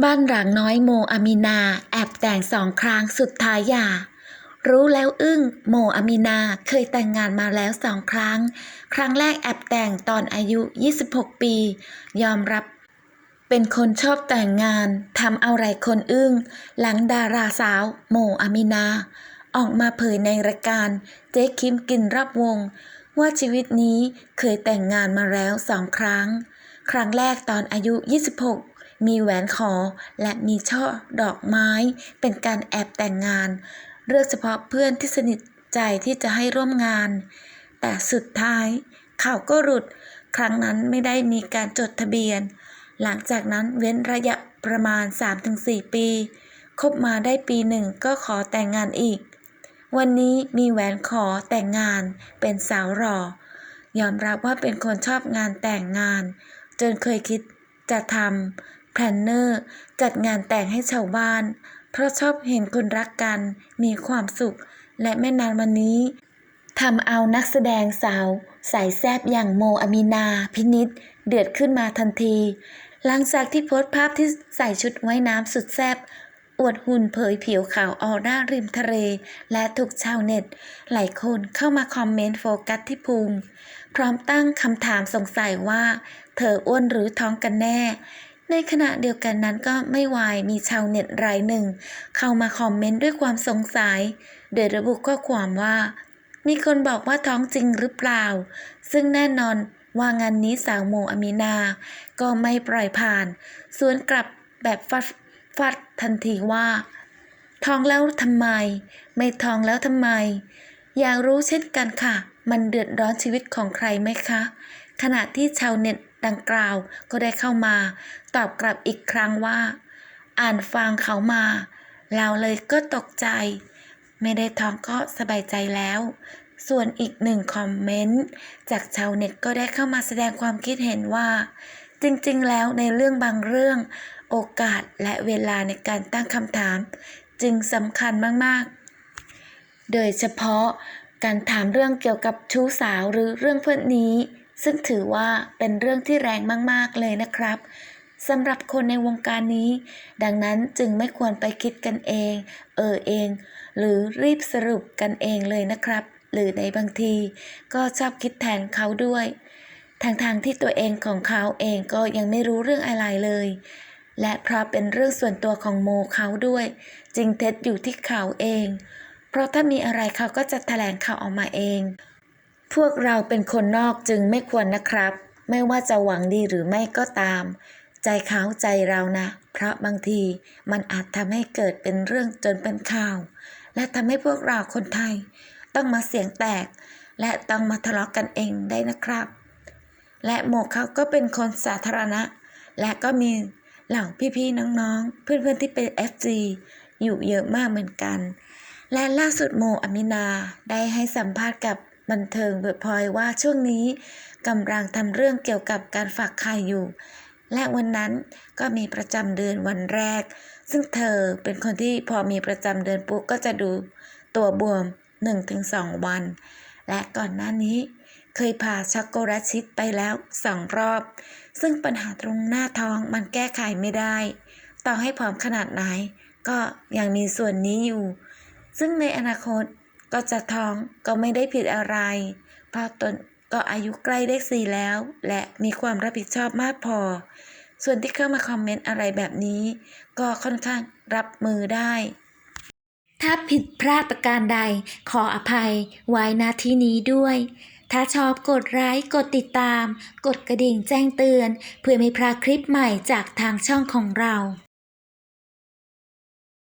บ้านหลังน้อยโมอามินา แอบแต่งสองครั้งสุดท้ายหย่า รู้แล้วอึ้งโมอามินาเคยแต่งงานมาแล้วสองครั้ง ครั้งแรกแอบแต่งตอนอายุ 26 ปี ยอมรับ เป็นคนชอบแต่งงานทำอะไรคนอึ้ง หลังดาราสาว โมอามินา ออกมาเผยในรายการ เจ๊คิมกินรับวง ว่าชีวิตนี้เคยแต่งงานมาแล้วสองครั้ง ครั้งแรกตอนอายุ 26 มีแหวนขอและมีช่อดอกไม้ เป็นการแอบแต่งงาน เลือกเฉพาะเพื่อนที่สนิทใจที่จะให้ร่วมงาน แต่สุดท้ายข่าวก็หลุด ครั้งนั้นไม่ได้มีการจดทะเบียน หลังจากนั้นเว้นระยะประมาณ 3-4 ปี คบมาได้ปีหนึ่งก็ขอแต่งงานอีก วันนี้มีแหวนขอแต่งงานเป็นสาวหล่อยอมรับว่าเป็นคนชอบงานแต่งงาน จนเคยคิดจะทำ แพลนเนอร์จัดงานแต่งให้ชาวบ้าน เพราะชอบเห็นคนรักกันมีความสุข และไม่นานวันนี้ทำเอานักแสดงสาว สายแซบอย่างโมอามีนา พินิษเดือดขึ้นมาทันที หลังจากที่โพสต์ภาพที่ใส่ชุดว่ายน้ำสุดแซบอวดหุ่นเผยผิวขาวออร่าริมทะเล และถูกชาวเน็ต หลายคนเข้ามาคอมเมนต์โฟกัสที่พุงพร้อมตั้งคำถามสงสัยว่า เธออ้วนหรือท้องกันแน่ ในขณะเดียวกันนั้นก็ไม่วายมีชาวเน็ตรายหนึ่ง เข้ามาคอมเมนต์ด้วยความสงสัย โดยระบุข้อความว่า มีคนบอกว่าท้องจริงหรือเปล่า ซึ่งแน่นอนว่างานนี้สาวโมอามีนา ก็ไม่ปล่อยผ่าน สวนกลับแบบฟัดฟัดทันทีว่า ท้องแล้วทำไม ไม่ท้องแล้วทำไม อยากรู้เช่นกันค่ะ มันเดือดร้อนชีวิตของใครไหมคะ ขณะที่ชาวเน็ต ดังกล่าวก็ได้เข้ามา ตอบกลับอีกครั้งว่า อ่านฟังเขามาเราเลยก็ตกใจ ไม่ได้ท้องก็สบายใจแล้ว ส่วนอีกหนึ่งคอมเมนต์จากชาวเน็ตก็ได้เข้ามาแสดงความคิดเห็นว่า จริงๆ แล้วในเรื่องบางเรื่อง โอกาสและเวลาในการตั้งคำถาม จึงสำคัญมากๆ โดยเฉพาะการถามเรื่องเกี่ยวกับชู้สาวหรือเรื่องเพื่อนนี้ ซึ่งถือว่าเป็นเรื่องที่แรงมาก ๆ เลยนะครับสำหรับคนในวงการนี้ ดังนั้นจึงไม่ควรไปคิดกันเอง เออเอง หรือรีบสรุปกันเองเลยนะครับ หรือในบางที ก็ชอบคิดแทนเขาด้วยทางทางที่ตัวเองของเขาเองก็ยังไม่รู้เรื่องอะไรเลย และเพราะเป็นเรื่องส่วนตัวของโมเขาด้วย จริงเท็จอยู่ที่เขาเอง เพราะถ้ามีอะไรเขาก็จะแถลงข่าวออกมาเอง พวกเราเป็นคนนอกจึงไม่ควรนะครับ ไม่ว่าจะหวังดีหรือไม่ก็ตาม ใจเขาใจเรานะ เพราะบางทีมันอาจทำให้เกิดเป็นเรื่องจนเป็นข่าว และทำให้พวกเราคนไทย ต้องมาเสียงแตก และต้องมาทะเลาะกันเองได้นะครับ และโมเขาก็เป็นคนสาธารณะ และก็มีเหล่าพี่ๆน้องๆ เพื่อนๆที่เป็น FG อยู่เยอะมากเหมือนกัน และล่าสุดโมอามินาได้ให้สัมภาษณ์กับ บันเทิงเบิร์ดพลอยว่าช่วงนี้กำลังทำเรื่องเกี่ยวกับการฝากไข่อยู่ และวันนั้นก็มีประจำเดือนวันแรก ซึ่งเธอเป็นคนที่พอมีประจำเดือนปุ๊บก็จะดูตัวบวม 1-2 วัน และก่อนหน้านี้เคยผ่าช็อกโกแลตชิดไปแล้วสองรอบ ซึ่งปัญหาตรงหน้าท้องมันแก้ไขไม่ได้ ต่อให้ผอมขนาดไหน ก็ยังมีส่วนนี้อยู่ ซึ่งในอนาคต ก็จะท้องก็ไม่ได้ผิดอะไร เพราะตนก็อายุใกล้เลขสี่แล้ว และมีความรับผิดชอบมากพอ ส่วนที่เข้ามาคอมเมนต์อะไรแบบนี้ ก็ค่อนข้างรับมือได้ ถ้าผิดพลาดประการใดขออภัยไว้ณที่นี้ด้วย ถ้าชอบกดไลค์กดติดตาม กดกระดิ่งแจ้งเตือน เพื่อไม่พลาดคลิปใหม่จากทางช่องของเรา